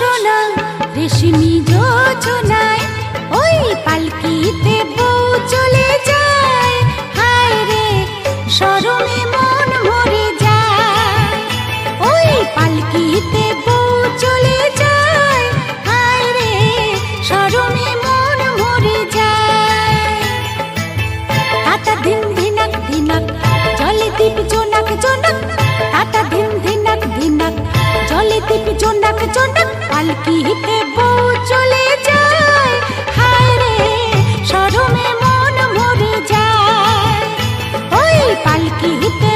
সোনা রেশমি পালকিতে বউ চলে যায়? হায় রে শরমে মন মরে যায়। ওই পালকিতে